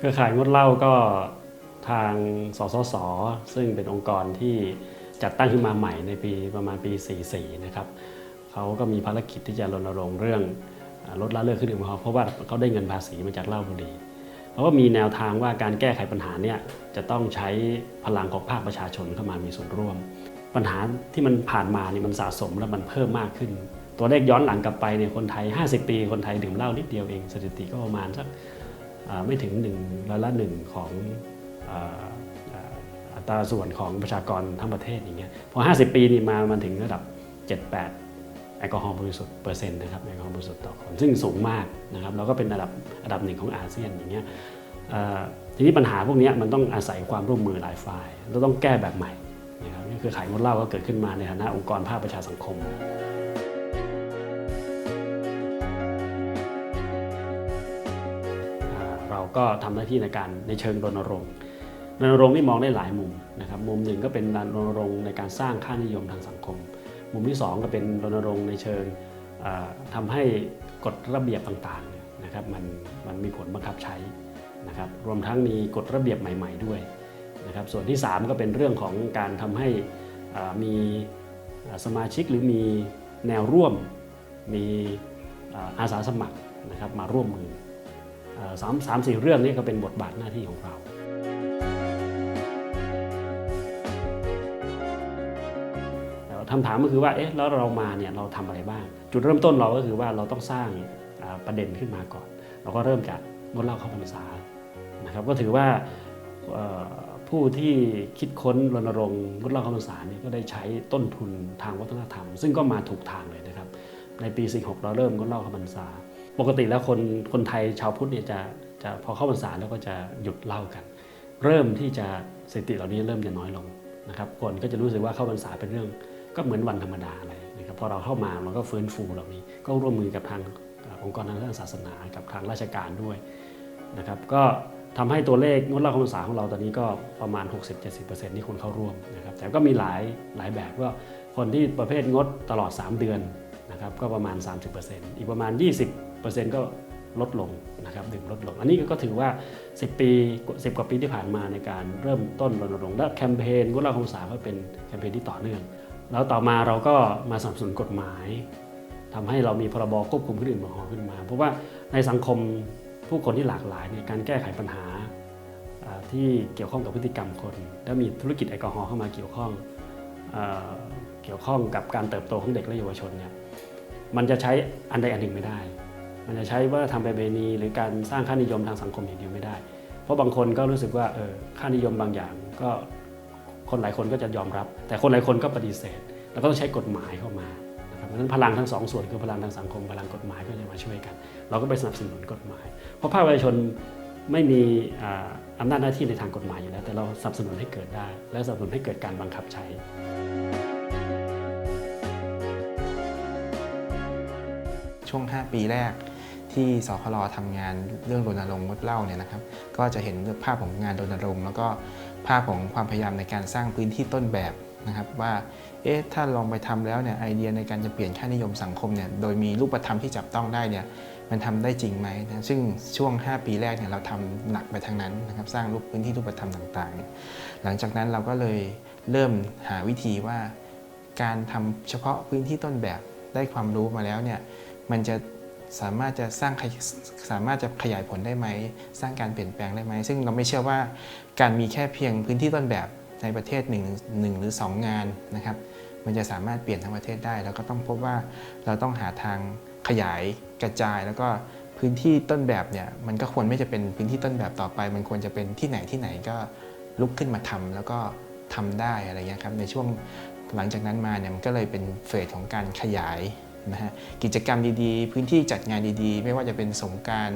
เครือข่ายงดเหล้าก็ทางสสส ซึ่งเป็นองค์กรที่จัดตั้งขึ้นมาใหม่ในปีประมาณปี 44 นะครับเขาก็มีภารกิจที่จะรณรงค์เรื่องลดละเลิกเครื่องดื่มแอลกอฮอล์เพราะว่าเขาได้เงินภาษีมาจากเหล้าบุหรี่เขาก็มีแนวทางว่าการแก้ไขปัญหาเนี่ยจะต้องใช้พลังของภาคประชาชนเข้ามามีส่วนร่วม ปัญหาที่มันผ่านมานี่มันสะสมแล้วมันเพิ่มมากขึ้น ตัวเลขย้อนหลังกลับไปเนี่ยคนไทย 50 ปี คนไทยดื่มเหล้านิดเดียวเองสถิติก็ประมาณสัก ไม่ถึง1ร้อยละหนึ่งของอัตราส่วนของประชากรทั้งประเทศอย่างเงี้ยพอ 50 ปีนี่มามันถึงระดับ 7-8 แอลกอฮอล์บริสุทธิ์เปอร์เซ็นต์นะครับแอลกอฮอล์บริสุทธิ์ต่อคนซึ่งสูงมากนะครับแล้วก็เป็นอันดับอันดับหนึ่งของอาเซียนอย่างเงี้ยทีนี้ปัญหาพวกนี้มันต้องอาศัยความร่วมมือหลายฝ่ายเราต้องแก้แบบใหม่นะครับนี่คือขายงดเหล้าก็เกิดขึ้นมาในฐานะองค์กรภาคประชาสังคม ก็ทำหน้าที่ในการในเชิงรณรงค์รณรงค์นี่มองได้หลายมุมนะครับมุมหนึ่งก็เป็นการรณรงค์ในการสร้างค่านิยมทางสังคม มุมที่สองก็เป็นรณรงค์ในเชิงอ่าทำให้กฎระเบียบต่างๆนะครับมันมันมีผลบังคับใช้นะครับรวมทั้งมีกฎระเบียบใหม่ ๆ ด้วยนะครับส่วนที่ 3 ก็เป็นเรื่องของการทำให้มีสมาชิกหรือมีแนวร่วมมีอาสาสมัครนะครับมาร่วมมือ สามสามสี่เรื่องนี้ก็เป็นบทบาทหน้าที่ของเราคำถามก็คือว่าเอ๊ะแล้วเรามาเนี่ยเราทำอะไรบ้าง จุดเริ่มต้นเราก็คือว่าเราต้องสร้างประเด็นขึ้นมาก่อน เราก็เริ่มจากงดเหล้าเข้าพรรษานะครับก็ถือว่าผู้ที่คิดค้นรณรงค์งดเหล้าเข้าพรรษาเนี่ยก็ได้ใช้ต้นทุนทางวัฒนธรรม ซึ่งก็มาถูกทางเลยนะครับในปี 46 เราเริ่มงดเหล้าเข้าพรรษา ปกติแล้วคนคนไทยชาวพุทธเนี่ยจะจะพอเข้าพรรษาแล้วก็จะหยุดเล้ากัน เริ่มที่จะสถิติเหล่านี้เริ่มจะน้อยลงนะครับคนก็จะรู้สึกว่าเข้าพรรษาเป็นเรื่อง ก็เหมือนวันธรรมดาอะไรนะครับพอเราเข้ามามันก็ฟื้นฟูเหล่านี้ ก็ร่วมมือกับทางองค์กรทางด้านศาสนากับทางราชการด้วยนะครับก็ทำให้ตัวเลขงดเล้าเข้าพรรษาของเราตอนนี้ก็ประมาณ 60-70%ที่คนเข้าร่วมนะครับแต่ก็มีหลายหลายแบบก็คนที่ประเภทงดตลอด 3 เดือนนะครับก็ประมาณ 30%อีกประมาณ 20 ปอร์เซ็นต์ก็ลดลงนะครับดื่มลดลง อันนี้ก็ถือว่า 10 ปี 10 กว่าปีที่ผ่านมาในการเริ่มต้นรณรงค์และแคมเปญงดเหล้าคงสาก็เป็นแคมเปญที่ต่อเนื่อง แล้วต่อมาเราก็มาสนับสนุนกฎหมายทำให้เรามีพรบควบคุมเครื่องดื่มแอลกอฮอล์ขึ้นมา เพราะว่าในสังคมผู้คนที่หลากหลายเนี่ยการแก้ไขปัญหาที่เกี่ยวข้องกับพฤติกรรมคน แล้วมีธุรกิจแอลกอฮอล์เข้ามาเกี่ยวข้องเอเกี่ยวข้องกับการเติบโตของเด็กและเยาวชนเนี่ยมันจะใช้อันใดอันหนึ่งไม่ได้ มันจะใช้ว่าทำประเพณีหรือการสร้างค่านิยมทางสังคมอย่างเดียวไม่ได้ เพราะบางคนก็รู้สึกว่าเออค่านิยมบางอย่างก็คนหลายคนก็จะยอมรับ แต่คนหลายคนก็ปฏิเสธ แล้วก็ต้องใช้กฎหมายเข้ามานะครับเพราะฉะนั้นพลังทั้งสองส่วนคือพลังทางสังคมพลังกฎหมายก็จะมาช่วยกัน เราก็ไปสนับสนุนกฎหมาย เพราะภาคประชาชนไม่มีออำนาจหน้าที่ในทางกฎหมายอยู่แล้ว แต่เราสนับสนุนให้เกิดได้ และสนับสนุนให้เกิดการบังคับใช้ช่วง 5 ปีแรก ที่สคลทำงานเรื่องรณรงค์งดเหล้าเนี่ยนะครับ ก็จะเห็นภาพของงานรณรงค์แล้วก็ภาพของความพยายามในการสร้างพื้นที่ต้นแบบนะครับว่าเอ๊ะถ้าลองไปทำแล้วเนี่ยไอเดียในการจะเปลี่ยนค่านิยมสังคมเนี่ยโดยมีรูปธรรมที่จับต้องได้เนี่ยมันทำได้จริงไหมนะซึ่งช่วง 5 ปีแรกเนี่ยเราทำหนักไปทางนั้นนะครับสร้างรูปพื้นที่รูปธรรมต่างๆ หลังจากนั้นเราก็เลยเริ่มหาวิธีว่า การทำเฉพาะพื้นที่ต้นแบบได้ความรู้มาแล้วเนี่ยมันจะ สามารถจะสร้างสามารถจะขยายผลได้ไหม สร้างการเปลี่ยนแปลงได้ไหม ซึ่งเราไม่เชื่อว่าการมีแค่เพียงพื้นที่ต้นแบบในประเทศหนึ่งหนึ่งหรือ 2 งานนะครับ มันจะสามารถเปลี่ยนทั้งประเทศได้ แล้วก็ต้องพบว่าเราต้องหาทางขยายกระจาย แล้วก็พื้นที่ต้นแบบเนี่ยมันก็ควรไม่จะเป็นพื้นที่ต้นแบบต่อไป มันควรจะเป็นที่ไหนที่ไหนก็ลุกขึ้นมาทำแล้วก็ทำได้อะไรเงี้ยครับในช่วงหลังจากนั้นมาเนี่ยมันก็เลยเป็นเฟสของการขยาย นะฮะกิจกรรมดีๆ พื้นที่จัดงานดีๆ ไม่ว่าจะเป็นสงการ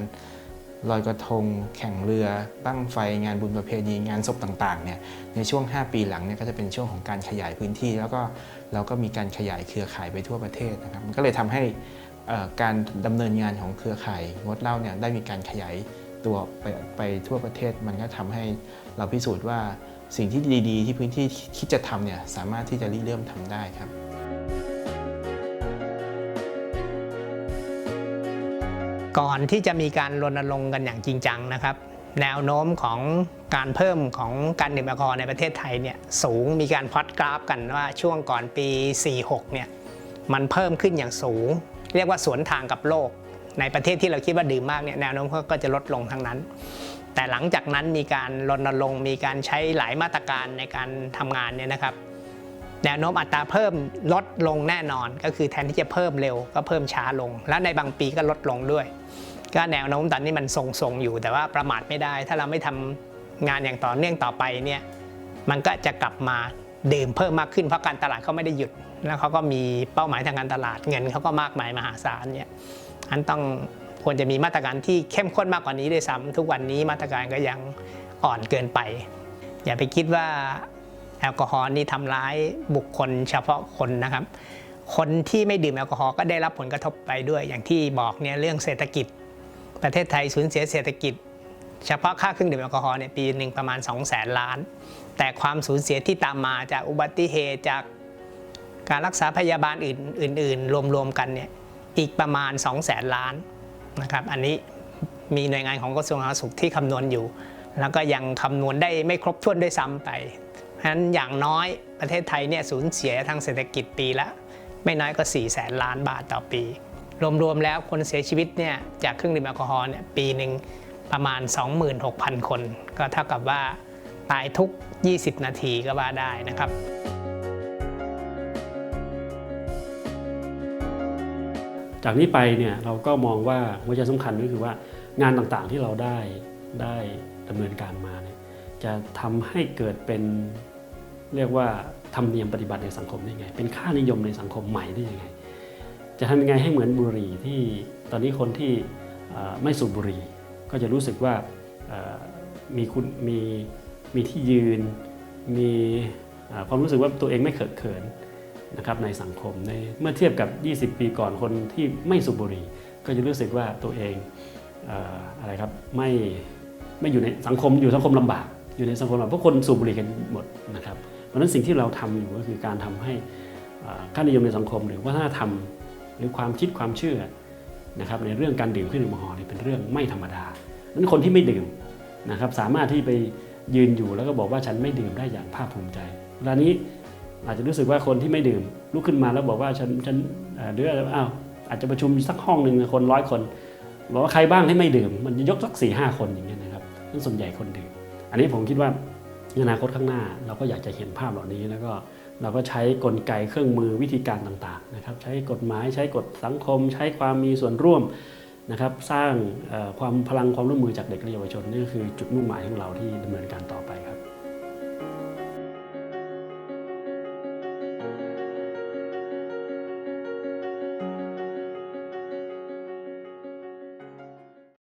ลอยกระทง แข่งเรือบั้งไฟงานบุญประเพณีงานศพต่างๆเนี่ยในช่วง 5 ปีหลังเนี่ยก็จะเป็นช่วงของการขยายพื้นที่ แล้วก็เราก็มีการขยายเครือข่ายไปทั่วประเทศนะครับมันก็เลยทำให้การดำเนินงานของเครือข่ายงดเหล้าเนี่ยได้มีการขยายตัวไปไปทั่วประเทศ มันก็ทำให้เราพิสูจน์ว่าสิ่งที่ดีๆ ที่พื้นที่คิดจะทำเนี่ยสามารถที่จะริเริ่มทำได้ครับ ก่อนที่จะมีการรณรงค์กันอย่างจริงจังนะครับ แนวโน้มของการเพิ่มของการดื่มแอลกอฮอล์ในประเทศไทยเนี่ยสูงมีการพอตกราฟกันว่าช่วงก่อนปี 46 เนี่ยมันเพิ่มขึ้นอย่างสูง เรียกว่าสวนทางกับโลก ในประเทศที่เราคิดว่าดื่มมากเนี่ยแนวโน้มก็จะลดลงทั้งนั้น แต่หลังจากนั้นมีการรณรงค์มีการใช้หลายมาตรการในการทำงานเนี่ยนะครับ แนวโน้มอัตราเพิ่มลดลงแน่นอน ก็คือแทนที่จะเพิ่มเร็วก็เพิ่มช้าลง และในบางปีก็ลดลงด้วย ก็แนวโน้มตอนนี้มันทรงๆอยู่ แต่ว่าประมาทไม่ได้ ถ้าเราไม่ทำงานอย่างต่อเนื่องต่อไปเนี่ยมันก็จะกลับมาดื่มเพิ่มมากขึ้นเพราะการตลาดเขาไม่ได้หยุด แล้วเขาก็มีเป้าหมายทางการตลาดเงินเขาก็มากมายมหาศาลเนี่ยอันต้องควรจะมีมาตรการที่เข้มข้นมากกว่านี้ด้วยซ้ำทุกวันนี้มาตรการก็ยังอ่อนเกินไป อย่าไปคิดว่า อลกอฮอล์นี่ทำร้ายบุคคลเฉพาะคนนะครับ คนที่ไม่ดื่มแอลกอฮอล์ก็ได้รับผลกระทบไปด้วย อย่างที่บอกเนี่ยเรื่องเศรษฐกิจ ประเทศไทยสูญเสียเศรษฐกิจ เฉพาะค่าเครื่องดื่มแอลกอฮอล์เนี่ยปีหนึ่งประมาณ 2 0 0แสนล้าน แต่ความสูญเสียที่ตามมาจากอุบัติเหตุจากการรักษาพยาบาลอื่น ๆ รวมๆกันเนี่ยอีกประมาณ 2 0 0แสนล้านนะครับอันนี้มีหน่วยงานของกระทรวงสาธารณสุขที่คำนวณอยู่ แล้วก็ยังคำนวณได้ไม่ครบถ้วนด้วยซ้ำไป ฉะนั้นอย่างน้อยประเทศไทยเนี่ยสูญเสียทางเศรษฐกิจปีละ ไม่น้อยก็4แสนล้านบาทต่อปี รวมๆแล้วคนเสียชีวิตเนี่ยจากเครื่องดื่มแอลกอฮอล์เนี่ยปีหนึ่งประมาณ 26,000 คน ก็เท่ากับว่าตายทุก 20 นาทีก็ว่าได้นะครับจากนี้ไปเนี่ยเราก็มองว่าหัวใจสำคัญก็คือว่างานต่างๆที่เราได้ได้ดำเนินการมาเนี่ยจะทำให้เกิดเป็น เรียกว่าธรรมเนียมปฏิบัติในสังคมได้ไง เป็นค่านิยมในสังคมใหม่ได้ยังไง จะทำยังไงให้เหมือนบุหรี่ที่ตอนนี้คนที่ไม่สูบบุหรี่ ก็จะรู้สึกว่ามีคุณมีมีที่ยืน มีความรู้สึกว่าตัวเองไม่เขินเขินนะครับในสังคมในเมื่อเทียบกับ 20 ปีก่อนคนที่ไม่สูบบุหรี่ก็จะรู้สึกว่าตัวเองเอ่อะไรครับไม่ไม่อยู่ในสังคมอยู่สังคมลำบาก อยู่ในสังคมลำบากเพราะคนสูบบุหรี่กันหมดนะครับ ราะนั้นสิ่งที่เราทำอยู่ก็คือการทำให้ค่านิยมในสังคม หรือวัฒนธรรม หรือความคิดความเชื่อนะครับในเรื่องการดื่มเครื่องดื่มแอลกอฮอล์เนี่ยเป็นเรื่องไม่ธรรมดานั้นคนที่ไม่ดื่มนะครับสามารถที่ไปยืนอยู่แล้วก็บอกว่าฉันไม่ดื่มได้อย่างภาคภูมิใจเวลานี้อาจจะรู้สึกว่าคนที่ไม่ดื่มลุกขึ้นมาแล้วบอกว่าฉันฉันเอ่อหรืออ้าวอาจจะประชุมสักห้องหนึ่งคนร้อยคนบอกว่าใครบ้างที่ไม่ดื่ม มันจะยกสักสี่ห้าคนอย่างเงี้ยนะครับนั่นส่วนใหญ่คนดื่ม อันนี้ผมคิดว่า ในอนาคตข้างหน้าเราก็อยากจะเห็นภาพเหล่านี้แล้วก็เราก็ใช้กลไกเครื่องมือวิธีการต่างๆนะครับใช้กฎหมายใช้กฎสังคม ใช้ความมีส่วนร่วมนะครับสร้างความพลังความร่วมมือจากเด็กและเยาวชนนี่คือจุดมุ่งหมายของเราที่ดำเนินการต่อไปครับ